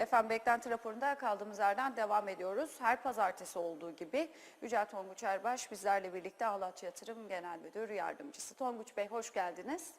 Efendim beklenti raporunda kaldığımız yerden devam ediyoruz. Her pazartesi olduğu gibi Yücel Tonguç Erbaş bizlerle birlikte Ağlat Yatırım Genel Müdür Yardımcısı. Tonguç Bey hoş geldiniz.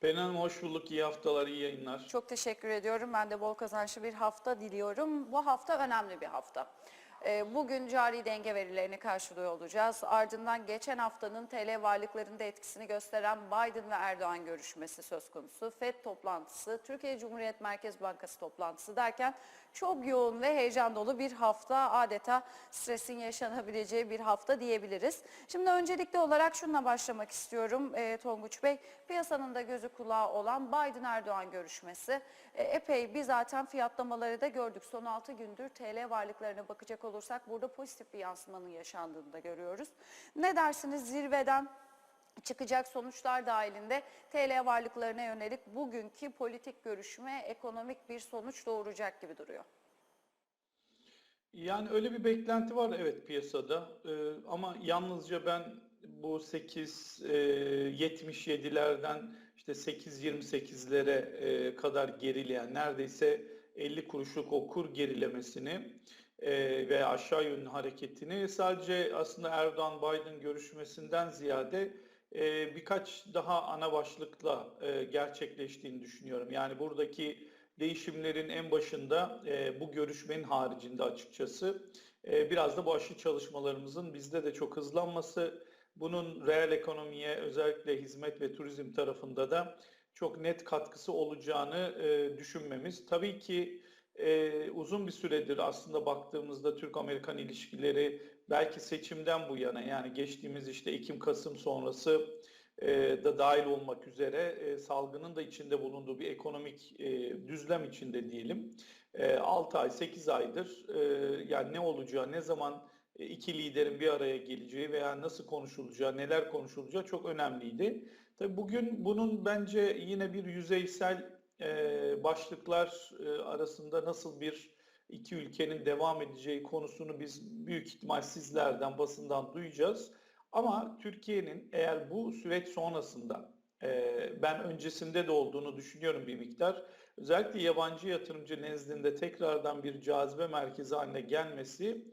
Pelin Hanım hoş bulduk. İyi haftalar, iyi yayınlar. Çok teşekkür ediyorum. Ben de bol kazançlı bir hafta diliyorum. Bu hafta önemli bir hafta. Ee, Bugün cari denge verilerini karşılıyor olacağız. Ardından geçen haftanın TL varlıklarında etkisini gösteren Biden ve Erdoğan görüşmesi söz konusu. FED toplantısı, Türkiye Cumhuriyet Merkez Bankası toplantısı derken çok yoğun ve heyecan dolu bir hafta. Adeta stresin yaşanabileceği bir hafta diyebiliriz. Şimdi öncelikli olarak şununla başlamak istiyorum e, Tonguç Bey. Piyasanın da gözü kulağı olan Biden-Erdoğan görüşmesi. E, epey bir zaten fiyatlamaları da gördük. Son 6 gündür TL varlıklarına bakacak olursak burada pozitif bir yansımanın yaşandığını da görüyoruz. Ne dersiniz zirveden çıkacak sonuçlar dahilinde TL varlıklarına yönelik bugünkü politik görüşme ekonomik bir sonuç doğuracak gibi duruyor. Yani öyle bir beklenti var evet piyasada Ee, ama yalnızca ben bu 8 e, 77'lerden işte 8.28'lere e, kadar gerileyen neredeyse 50 kuruşluk o kur gerilemesini e, ve aşağı yönlü hareketini sadece aslında Erdoğan-Biden görüşmesinden ziyade e, birkaç daha ana başlıkla e, gerçekleştiğini düşünüyorum. Yani buradaki değişimlerin en başında e, bu görüşmenin haricinde açıkçası e, biraz da bu aşı çalışmalarımızın bizde de çok hızlanması, bunun reel ekonomiye özellikle hizmet ve turizm tarafında da çok net katkısı olacağını e, düşünmemiz. Tabii ki e, uzun bir süredir aslında baktığımızda Türk-Amerikan ilişkileri belki seçimden bu yana yani geçtiğimiz işte Ekim-Kasım sonrası e, da dahil olmak üzere e, salgının da içinde bulunduğu bir ekonomik e, düzlem içinde diyelim. E, 6 ay, 8 aydır e, yani ne olacağı, ne zaman e, iki liderin bir araya geleceği veya nasıl konuşulacağı, neler konuşulacağı çok önemliydi. Tabii bugün bunun bence yine bir yüzeysel başlıklar e, arasında nasıl bir iki ülkenin devam edeceği konusunu biz büyük ihtimal sizlerden, basından duyacağız. Ama Türkiye'nin eğer bu süreç sonrasında e, ben öncesinde de olduğunu düşünüyorum bir miktar. Özellikle yabancı yatırımcı nezdinde tekrardan bir cazibe merkezi haline gelmesi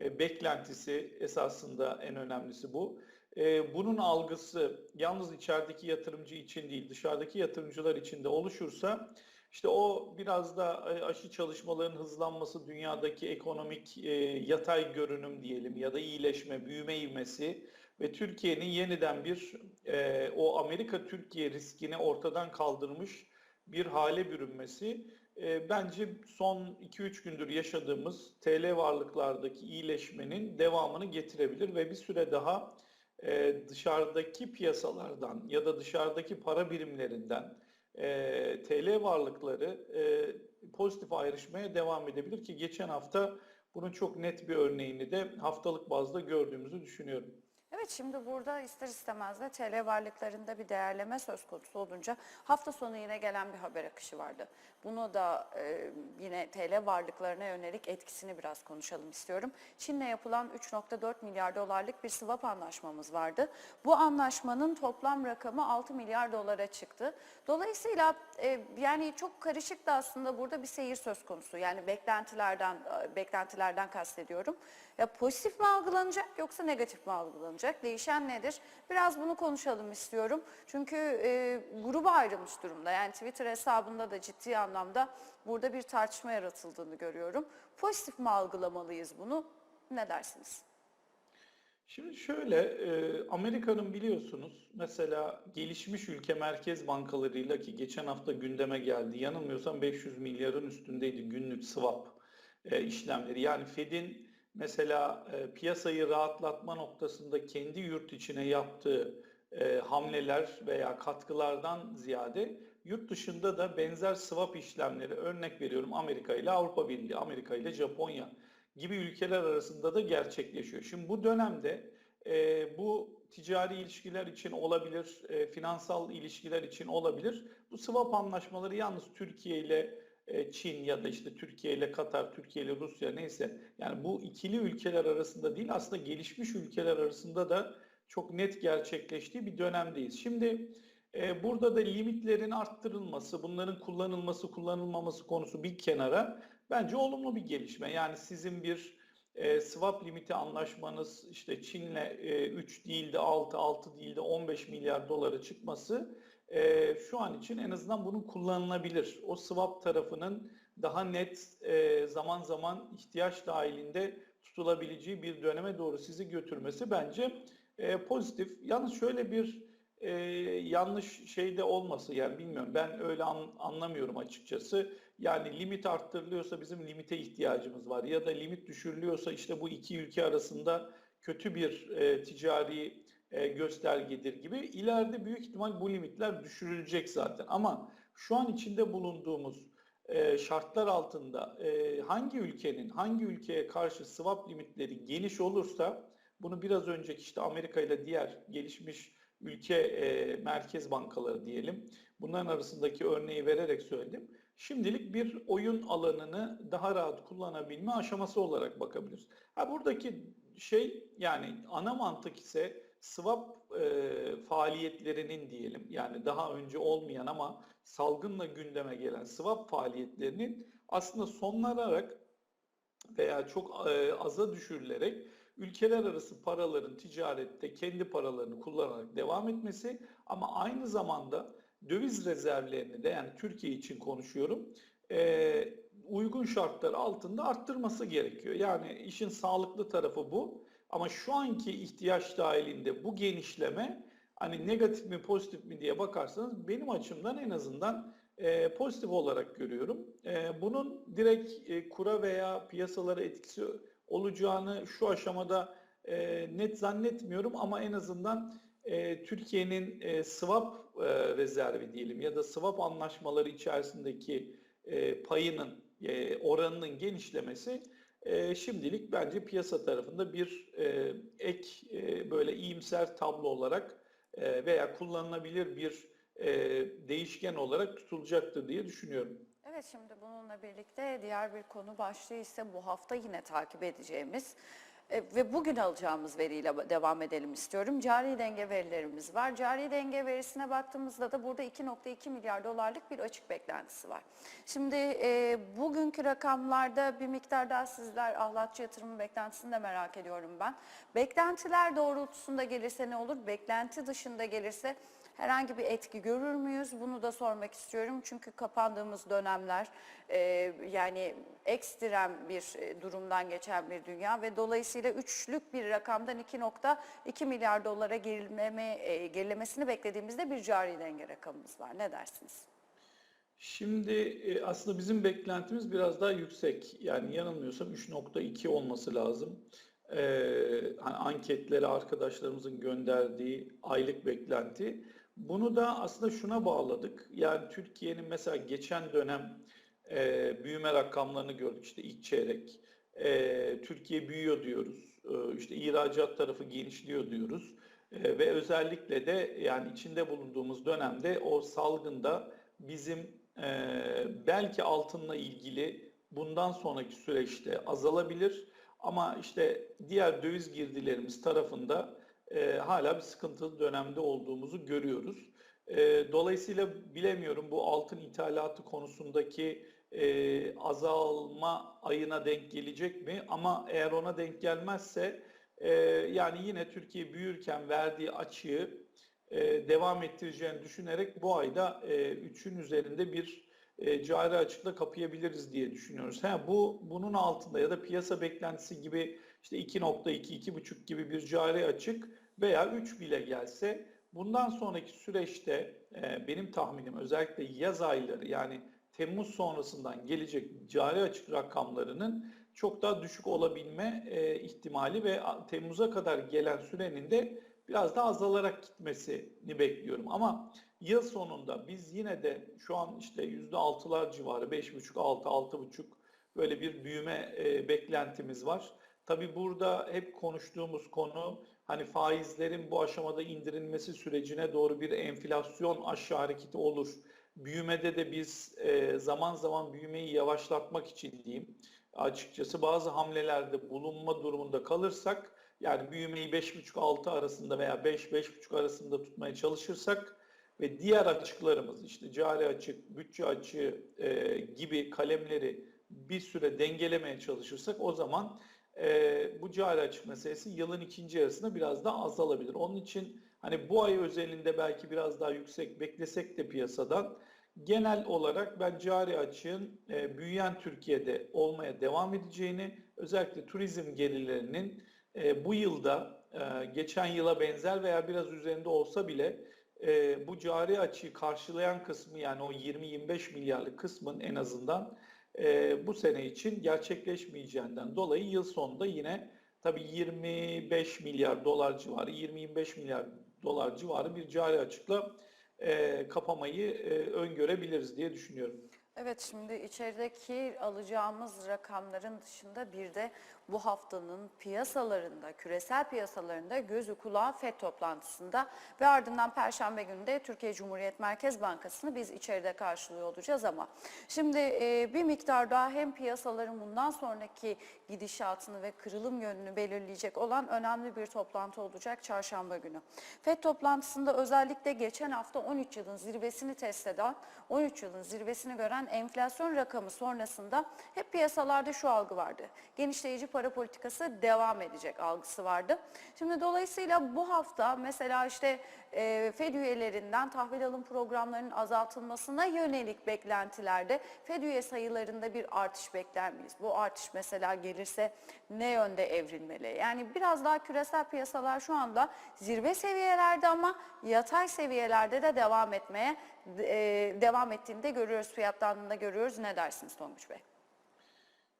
e, beklentisi esasında en önemlisi bu. E, bunun algısı yalnız içerideki yatırımcı için değil dışarıdaki yatırımcılar için de oluşursa işte o biraz da aşı çalışmalarının hızlanması, dünyadaki ekonomik e, yatay görünüm diyelim ya da iyileşme, büyüme ivmesi ve Türkiye'nin yeniden bir e, o Amerika-Türkiye riskini ortadan kaldırmış bir hale bürünmesi e, bence son 2-3 gündür yaşadığımız TL varlıklardaki iyileşmenin devamını getirebilir ve bir süre daha e, dışarıdaki piyasalardan ya da dışarıdaki para birimlerinden e, TL varlıkları e, pozitif ayrışmaya devam edebilir ki geçen hafta bunun çok net bir örneğini de haftalık bazda gördüğümüzü düşünüyorum. Evet şimdi burada ister istemez de TL varlıklarında bir değerleme söz konusu olunca hafta sonu yine gelen bir haber akışı vardı. Bunu da e, yine TL varlıklarına yönelik etkisini biraz konuşalım istiyorum. Çin'le yapılan 3.4 milyar dolarlık bir swap anlaşmamız vardı. Bu anlaşmanın toplam rakamı 6 milyar dolara çıktı. Dolayısıyla e, yani çok karışık da aslında burada bir seyir söz konusu. Yani beklentilerden e, beklentilerden kastediyorum. Ya pozitif mi algılanacak yoksa negatif mi algılanacak? Değişen nedir? Biraz bunu konuşalım istiyorum. Çünkü e, gruba ayrılmış durumda. Yani Twitter hesabında da ciddi anlamda burada bir tartışma yaratıldığını görüyorum. Pozitif mi algılamalıyız bunu? Ne dersiniz? Şimdi şöyle, e, Amerika'nın biliyorsunuz mesela gelişmiş ülke merkez bankalarıyla ki geçen hafta gündeme geldi. Yanılmıyorsam 500 milyarın üstündeydi günlük swap e, işlemleri. Yani Fed'in mesela e, piyasayı rahatlatma noktasında kendi yurt içine yaptığı e, hamleler veya katkılardan ziyade yurt dışında da benzer swap işlemleri örnek veriyorum Amerika ile Avrupa Birliği, Amerika ile Japonya gibi ülkeler arasında da gerçekleşiyor. Şimdi bu dönemde e, bu ticari ilişkiler için olabilir, e, finansal ilişkiler için olabilir. Bu swap anlaşmaları yalnız Türkiye ile Çin ya da işte Türkiye ile Katar, Türkiye ile Rusya neyse yani bu ikili ülkeler arasında değil aslında gelişmiş ülkeler arasında da çok net gerçekleştiği bir dönemdeyiz. Şimdi E, burada da limitlerin arttırılması, bunların kullanılması, kullanılmaması konusu bir kenara bence olumlu bir gelişme. Yani sizin bir e, swap limiti anlaşmanız işte Çin'le e, 3 değil de 6, 6 değil de 15 milyar dolara çıkması e, şu an için en azından bunun kullanılabilir. O swap tarafının daha net e, zaman zaman ihtiyaç dahilinde tutulabileceği bir döneme doğru sizi götürmesi bence e, pozitif. Yalnız şöyle bir e, yanlış şey de olması yani bilmiyorum ben öyle an- anlamıyorum açıkçası. Yani limit arttırılıyorsa bizim limite ihtiyacımız var ya da limit düşürülüyorsa işte bu iki ülke arasında kötü bir e, ticari e, göstergedir gibi. İleride büyük ihtimal bu limitler düşürülecek zaten ama şu an içinde bulunduğumuz e, şartlar altında e, hangi ülkenin hangi ülkeye karşı swap limitleri geniş olursa bunu biraz önceki işte Amerika ile diğer gelişmiş ülke e, merkez bankaları diyelim. Bunların arasındaki örneği vererek söyledim. Şimdilik bir oyun alanını daha rahat kullanabilme aşaması olarak bakabiliriz. Ha buradaki şey yani ana mantık ise swap e, faaliyetlerinin diyelim yani daha önce olmayan ama salgınla gündeme gelen swap faaliyetlerinin aslında sonlanarak veya çok e, aza düşürülerek ülkeler arası paraların ticarette kendi paralarını kullanarak devam etmesi ama aynı zamanda döviz rezervlerini de yani Türkiye için konuşuyorum e, uygun şartlar altında arttırması gerekiyor. Yani işin sağlıklı tarafı bu ama şu anki ihtiyaç dahilinde bu genişleme hani negatif mi pozitif mi diye bakarsanız benim açımdan en azından e, pozitif olarak görüyorum. E, bunun direkt e, kura veya piyasalara etkisi olacağını şu aşamada e, net zannetmiyorum ama en azından e, Türkiye'nin e, swap e, rezervi diyelim ya da swap anlaşmaları içerisindeki e, payının e, oranının genişlemesi e, şimdilik bence piyasa tarafında bir e, ek e, böyle iyimser tablo olarak e, veya kullanılabilir bir e, değişken olarak tutulacaktır diye düşünüyorum. Evet şimdi bununla birlikte diğer bir konu başlığı ise bu hafta yine takip edeceğimiz e, ve bugün alacağımız veriyle devam edelim istiyorum. Cari denge verilerimiz var. Cari denge verisine baktığımızda da burada 2.2 milyar dolarlık bir açık beklentisi var. Şimdi e, bugünkü rakamlarda bir miktar daha sizler ahlatçı yatırımı beklentisini de merak ediyorum ben. Beklentiler doğrultusunda gelirse ne olur? Beklenti dışında gelirse herhangi bir etki görür müyüz? Bunu da sormak istiyorum. Çünkü kapandığımız dönemler e, yani ekstrem bir e, durumdan geçen bir dünya ve dolayısıyla üçlük bir rakamdan 2.2 milyar dolara gerileme, e, gerilemesini beklediğimizde bir cari denge rakamımız var. Ne dersiniz? Şimdi e, aslında bizim beklentimiz biraz daha yüksek. Yani yanılmıyorsam 3.2 olması lazım. Ee, hani anketlere arkadaşlarımızın gönderdiği aylık beklenti. Bunu da aslında şuna bağladık. Yani Türkiye'nin mesela geçen dönem e, büyüme rakamlarını gördük işte ilk çeyrek. E, Türkiye büyüyor diyoruz. E, işte ihracat tarafı genişliyor diyoruz. E, ve özellikle de yani içinde bulunduğumuz dönemde o salgında bizim e, belki altınla ilgili bundan sonraki süreçte azalabilir. Ama işte diğer döviz girdilerimiz tarafında e, hala bir sıkıntılı dönemde olduğumuzu görüyoruz. E, dolayısıyla bilemiyorum bu altın ithalatı konusundaki e, azalma ayına denk gelecek mi? Ama eğer ona denk gelmezse e, yani yine Türkiye büyürken verdiği açığı e, devam ettireceğini düşünerek bu ayda e, 3'ün üzerinde bir e, cari açıkla kapayabiliriz diye düşünüyoruz. Ha, bu bunun altında ya da piyasa beklentisi gibi işte 2.2 2.5 gibi bir cari açık veya 3 bile gelse bundan sonraki süreçte e, benim tahminim özellikle yaz ayları yani Temmuz sonrasından gelecek cari açık rakamlarının çok daha düşük olabilme e, ihtimali ve Temmuz'a kadar gelen sürenin de biraz daha azalarak gitmesini bekliyorum. Ama yıl sonunda biz yine de şu an işte %6'lar civarı 5,5, 6, 6,5 böyle bir büyüme e, beklentimiz var. Tabii burada hep konuştuğumuz konu hani faizlerin bu aşamada indirilmesi sürecine doğru bir enflasyon aşağı hareketi olur. Büyümede de biz e, zaman zaman büyümeyi yavaşlatmak için diyeyim açıkçası bazı hamlelerde bulunma durumunda kalırsak yani büyümeyi 5,5-6 arasında veya 5-5,5 arasında tutmaya çalışırsak ve diğer açıklarımız işte cari açık, bütçe açığı e, gibi kalemleri bir süre dengelemeye çalışırsak o zaman e, bu cari açık meselesi yılın ikinci yarısında biraz daha azalabilir. Onun için hani bu ay özelinde belki biraz daha yüksek beklesek de piyasadan genel olarak ben cari açığın e, büyüyen Türkiye'de olmaya devam edeceğini, özellikle turizm gelirlerinin e, bu yılda e, geçen yıla benzer veya biraz üzerinde olsa bile e, bu cari açığı karşılayan kısmı yani o 20-25 milyarlık kısmın en azından e, bu sene için gerçekleşmeyeceğinden dolayı yıl sonunda yine tabii 25 milyar dolar civarı, 20-25 milyar dolar civarı bir cari açıkla e, kapamayı e, öngörebiliriz diye düşünüyorum. Evet şimdi içerideki alacağımız rakamların dışında bir de bu haftanın piyasalarında, küresel piyasalarında gözü kulağı FED toplantısında ve ardından Perşembe günü de Türkiye Cumhuriyet Merkez Bankası'nı biz içeride karşılıyor olacağız ama şimdi e, bir miktar daha hem piyasaların bundan sonraki gidişatını ve kırılım yönünü belirleyecek olan önemli bir toplantı olacak çarşamba günü. FED toplantısında özellikle geçen hafta 13 yılın zirvesini test eden, 13 yılın zirvesini gören enflasyon rakamı sonrasında hep piyasalarda şu algı vardı. Genişleyici para politikası devam edecek algısı vardı. Şimdi dolayısıyla bu hafta mesela işte e, FED üyelerinden tahvil alım programlarının azaltılmasına yönelik beklentilerde FED üye sayılarında bir artış bekler miyiz? Bu artış mesela gelirse ne yönde evrilmeli? Yani biraz daha küresel piyasalar şu anda zirve seviyelerde ama yatay seviyelerde de devam etmeye e, devam ettiğini de görüyoruz, fiyatlandığında görüyoruz. Ne dersiniz Tonguç Bey?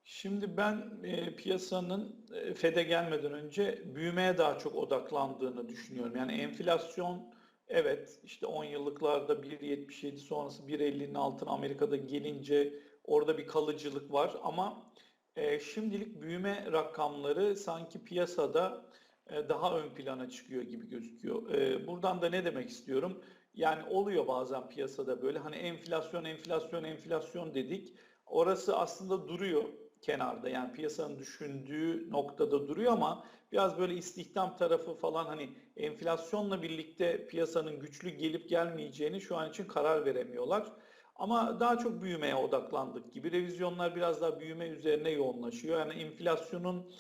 Şimdi ben e, piyasanın e, FED'e gelmeden önce büyümeye daha çok odaklandığını düşünüyorum. Yani enflasyon evet işte 10 yıllıklarda 1.77 sonrası 1.50'nin altına Amerika'da gelince orada bir kalıcılık var ama e, şimdilik büyüme rakamları sanki piyasada e, daha ön plana çıkıyor gibi gözüküyor. E, buradan da ne demek istiyorum? Yani oluyor bazen piyasada böyle hani enflasyon enflasyon enflasyon dedik. Orası aslında duruyor kenarda yani piyasanın düşündüğü noktada duruyor ama biraz böyle istihdam tarafı falan hani enflasyonla birlikte piyasanın güçlü gelip gelmeyeceğini şu an için karar veremiyorlar. Ama daha çok büyümeye odaklandık gibi. Revizyonlar biraz daha büyüme üzerine yoğunlaşıyor. Yani enflasyonun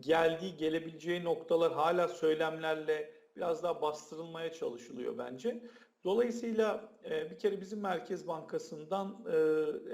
geldiği, gelebileceği noktalar hala söylemlerle biraz daha bastırılmaya çalışılıyor bence. Dolayısıyla e, bir kere bizim Merkez Bankası'ndan e,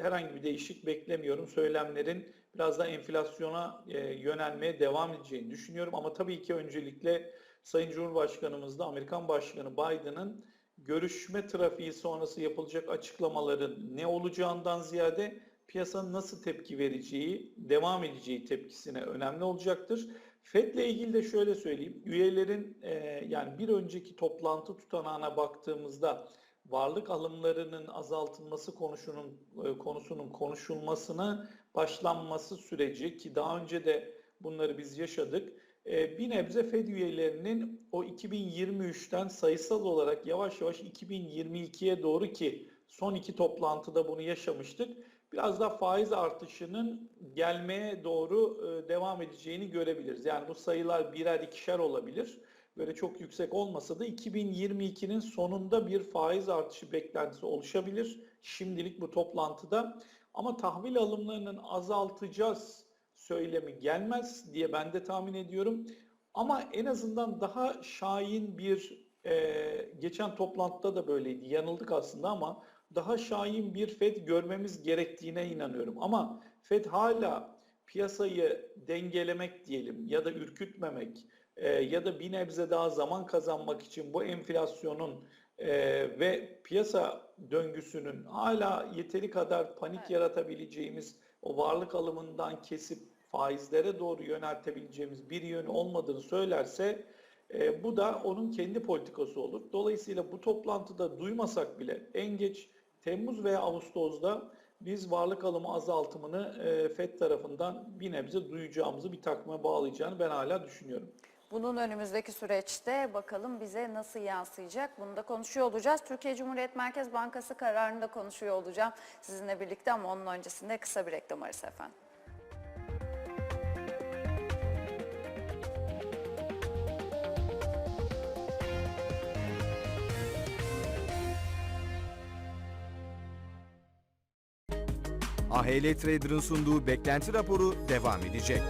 herhangi bir değişik beklemiyorum. Söylemlerin biraz daha enflasyona e, yönelmeye devam edeceğini düşünüyorum. Ama tabii ki öncelikle Sayın Cumhurbaşkanımız da Amerikan Başkanı Biden'ın görüşme trafiği sonrası yapılacak açıklamaların ne olacağından ziyade piyasanın nasıl tepki vereceği, devam edeceği tepkisine önemli olacaktır. FED'le ilgili de şöyle söyleyeyim. Üyelerin e, yani bir önceki toplantı tutanağına baktığımızda varlık alımlarının azaltılması konusunun e, konusunun konuşulmasına başlanması süreci ki daha önce de bunları biz yaşadık. E, bir nebze FED üyelerinin o 2023'ten sayısal olarak yavaş yavaş 2022'ye doğru ki son iki toplantıda bunu yaşamıştık. Biraz da faiz artışının gelmeye doğru e, devam edeceğini görebiliriz. Yani bu sayılar birer ikişer olabilir. Böyle çok yüksek olmasa da 2022'nin sonunda bir faiz artışı beklentisi oluşabilir. Şimdilik bu toplantıda. Ama tahvil alımlarının azaltacağız söylemi gelmez diye ben de tahmin ediyorum. Ama en azından daha şahin bir e, geçen toplantıda da böyleydi. Yanıldık aslında ama daha şahin bir FED görmemiz gerektiğine inanıyorum. Ama FED hala piyasayı dengelemek diyelim ya da ürkütmemek e, ya da bir nebze daha zaman kazanmak için bu enflasyonun e, ve piyasa döngüsünün hala yeteri kadar panik Evet. yaratabileceğimiz o varlık alımından kesip faizlere doğru yöneltebileceğimiz bir yönü olmadığını söylerse e, bu da onun kendi politikası olur. Dolayısıyla bu toplantıda duymasak bile en geç Temmuz veya Ağustos'da biz varlık alımı azaltımını e, FED tarafından bir nebze duyacağımızı bir takvime bağlayacağını ben hala düşünüyorum. Bunun önümüzdeki süreçte bakalım bize nasıl yansıyacak bunu da konuşuyor olacağız. Türkiye Cumhuriyet Merkez Bankası kararını da konuşuyor olacağım sizinle birlikte ama onun öncesinde kısa bir reklam arası efendim. AHL Trader'ın sunduğu beklenti raporu devam edecek.